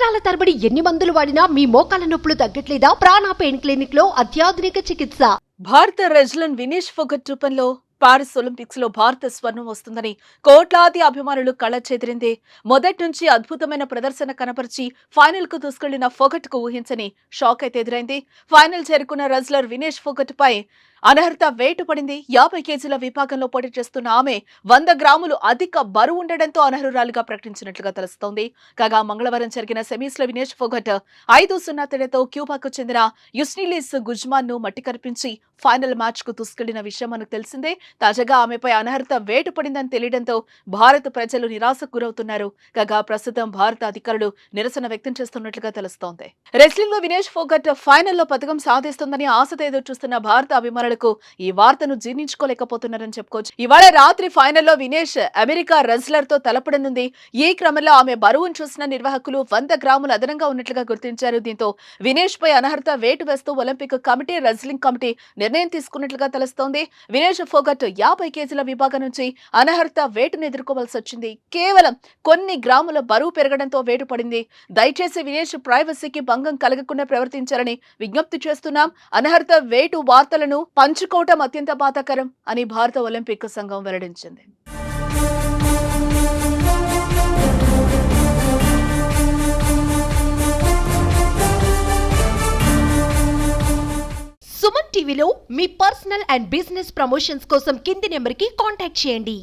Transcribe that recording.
సంవత్సరాల తరబడి ఎన్ని మందులు వాడినా మీ మోకాల నొప్పులు తగ్గట్లేదా? ప్రాణ పెయిన్ క్లినిక్లో అత్యాధునిక చికిత్స. భారత రెజ్లన్ వినేష్ ఫొగట్ రూపంలో పారిస్ ఒలింపిక్స్లో భారత స్వర్ణం వస్తుందని కోట్లాది అభిమానులు కళ చెదిరింది. మొదటి నుంచి అద్భుతమైన ప్రదర్శన కనపరిచి ఫైనల్కు దూసుకెళ్ళిన ఫొగట్కు ఊహించని షాక్ అయితే ఎదురైంది. ఫైనల్ చేరుకున్న రెజ్లర్ వినేష్ ఫొగట్ పై అనర్హత వేటు పడింది యాభై కేజీల విభాగంలో పోటీ చేస్తున్న ఆమె వంద గ్రాములు అధిక బరువు ఉండడంతో అనర్హురాలుగా ప్రకటించినట్లుగా తెలుస్తోంది. కాగా మంగళవారం జరిగిన సెమీస్లో వినేష్ ఫోగట్ ఐదు సున్నా తేడాతో క్యూబాకు చెందిన యుస్నిలిస్ గుజ్మాన్ను మట్టి కనిపించి ఫైనల్ మ్యాచ్కు దూసుకెళ్ళిన విషయం మనకు తెలిసిందే. తాజాగా ఆమెపై అనర్హత వేటు పడిందని తెలియడంతో భారత ప్రజలు నిరాశకు గురవుతున్నారు. కాగా ప్రస్తుతం భారత అధికారులు నిరసన వ్యక్తం చేస్తున్నట్లుగా తెలుస్తోంది. రెస్లింగ్లో వినేష్ ఫోగట్ ఫైనల్లో పథకం సాధిస్తుందని ఆశతో ఎదురు చూస్తున్న భారత అభిమానులకు ఈ వార్తను జీర్ణించుకోలేకపోతున్నారని చెప్పుకోవచ్చు. ఇవాళ రాత్రి ఫైనల్లో వినేష్ అమెరికా రెజ్లర్తో తలపడనుంది. ఈ క్రమంలో ఆమె బరువును చూసిన నిర్వాహకులు వంద గ్రాములు అదనంగా ఉన్నట్లుగా గుర్తించారు. దీంతో వినేష్ పై అనర్హత వేటు వేస్తూ ఒలింపిక్ కమిటీ రెజ్లింగ్ కమిటీ నిర్ణయం తీసుకున్నట్లుగా తెలుస్తోంది. వినేష్ ఫోగట్ యాభై కేజీల విభాగం నుంచి అనర్హత వేటును ఎదుర్కోవాల్సి వచ్చింది. కేవలం కొన్ని గ్రాముల బరువు పెరగడంతో వేటు పడింది. దయచేసి వినేష్ ప్రైవసీకి భంగం కలగకుండా ప్రవర్తించాలని విజ్ఞప్తి చేస్తున్నాం. అనర్హత వేటు వార్తలను పంచుకోవటం అత్యంత బాధాకరం అని భారత ఒలింపిక్ సంఘం వెల్లడించింది. సుమన్ టీవీలో మీ పర్సనల్ అండ్ బిజినెస్ ప్రమోషన్స్ కోసం కింది నెంబర్కి కాంటాక్ట్ చేయండి.